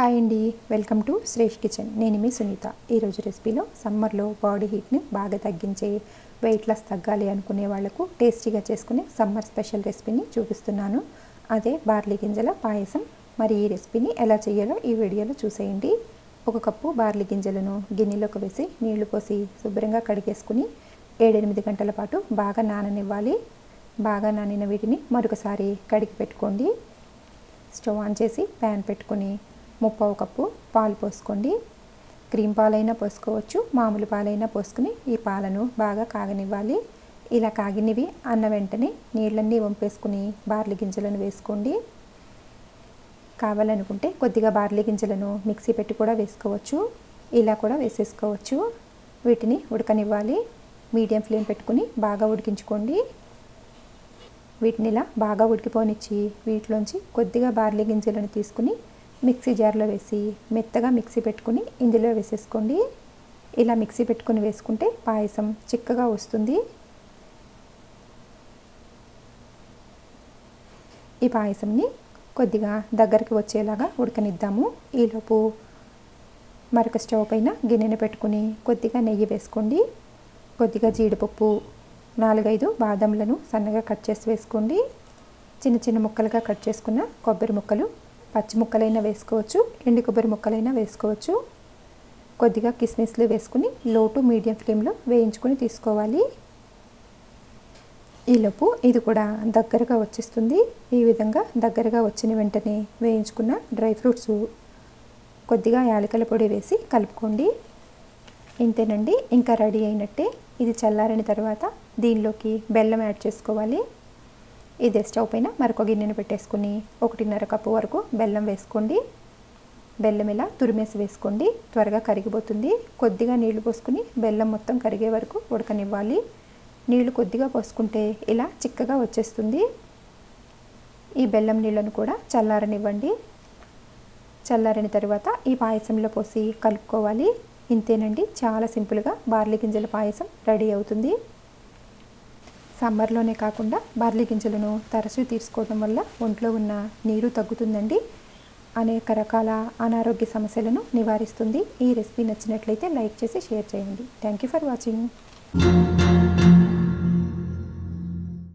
Hi అండి. Welcome to Shresh kitchen. నేను మీ సునీత. ఈరోజు రెసిపీలో సమ్మర్లో బాడీ హీట్ని బాగా తగ్గించే వెయిట్ లాస్ తగ్గాలి అనుకునే వాళ్ళకు టేస్టీగా చేసుకునే సమ్మర్ స్పెషల్ రెసిపీని చూపిస్తున్నాను. అదే బార్లీ గింజల పాయసం. మరి ఈ రెసిపీని ఎలా చేయాలో ఈ వీడియోలో చూసేయండి. ఒక కప్పు బార్లీ గింజలను గిన్నెలోకి వేసి నీళ్ళు పోసి శుభ్రంగా కడిగేసుకుని ఏడెనిమిది గంటల పాటు బాగా నాననివ్వాలి. బాగా నానిన వీటిని మరొకసారి కడిగి పెట్టుకోండి. స్టవ్ ఆన్ చేసి ప్యాన్ పెట్టుకొని ముప్పావు కప్పు పాలు పోసుకోండి. క్రీమ్ పాలైనా పోసుకోవచ్చు మామూలు పాలైనా పోసుకుని ఈ పాలను బాగా కాగనివ్వాలి. ఇలా కాగినవి అన్న వెంటనే నీళ్ళన్నీ వంపేసుకుని బార్లీ గింజలను వేసుకోండి. కావాలనుకుంటే కొద్దిగా బార్లీ గింజలను మిక్సీ పెట్టి కూడా వేసుకోవచ్చు. ఇలా కూడా వేసేసుకోవచ్చు. వీటిని ఉడకనివ్వాలి. మీడియం ఫ్లేమ్ పెట్టుకుని బాగా ఉడికించుకోండి. వీటిని ఇలా బాగా ఉడికిపోనిచ్చి వీటిలోంచి కొద్దిగా బార్లీ గింజలను తీసుకుని మిక్సీ జార్లో వేసి మెత్తగా మిక్సీ పెట్టుకుని ఇందులో వేసేసుకోండి. ఇలా మిక్సీ పెట్టుకుని వేసుకుంటే పాయసం చిక్కగా వస్తుంది. ఈ పాయసంని కొద్దిగా దగ్గరికి వచ్చేలాగా ఉడకనిద్దాము. ఈలోపు మరొక స్టవ్ పైన గిన్నెను పెట్టుకుని కొద్దిగా నెయ్యి వేసుకోండి. కొద్దిగా జీడిపప్పు నాలుగైదు బాదంలను సన్నగా కట్ చేసి వేసుకోండి. చిన్న చిన్న ముక్కలుగా కట్ చేసుకున్న కొబ్బరి ముక్కలు పచ్చి ముక్కలైనా వేసుకోవచ్చు ఎండు కొబ్బరి ముక్కలైనా వేసుకోవచ్చు. కొద్దిగా కిస్మిస్లు వేసుకుని లో టు మీడియం ఫ్లేమ్లో వేయించుకొని తీసుకోవాలి. ఈలోపు ఇది కూడా దగ్గరగా వచ్చేస్తుంది. ఈ విధంగా దగ్గరగా వచ్చిన వెంటనే వేయించుకున్న డ్రై ఫ్రూట్స్ కొద్దిగా యాలకల పొడి వేసి కలుపుకోండి. ఇంతేనండి. ఇంకా రెడీ అయినట్టే. ఇది చల్లారిన తర్వాత దీనిలోకి బెల్లం యాడ్ చేసుకోవాలి. ఇదే స్టవ్ పైన మరొక గిన్నెను పెట్టేసుకుని ఒకటిన్నర కప్పు వరకు బెల్లం వేసుకోండి. బెల్లం ఇలా తురిమేసి వేసుకోండి. త్వరగా కరిగిపోతుంది. కొద్దిగా నీళ్ళు పోసుకుని బెల్లం మొత్తం కరిగే వరకు ఉడకనివ్వాలి. నీళ్ళు కొద్దిగా పోసుకుంటే ఇలా చిక్కగా వచ్చేస్తుంది. ఈ బెల్లం నీళ్ళను కూడా చల్లారనివ్వండి. చల్లారిన తర్వాత ఈ పాయసంలో పోసి కలుపుకోవాలి. ఇంతేనండి. చాలా సింపుల్గా బార్లీ గింజల పాయసం రెడీ అవుతుంది. సమ్మర్లోనే కాకుండా బార్లీ గింజలను తరచూ తీసుకోవడం వల్ల ఒంట్లో ఉన్న నీరు తగ్గుతుందండి. అనేక రకాల అనారోగ్య సమస్యలను నివారిస్తుంది. ఈ రెసిపీ నచ్చినట్లయితే లైక్ చేసి షేర్ చేయండి. Thank you for watching.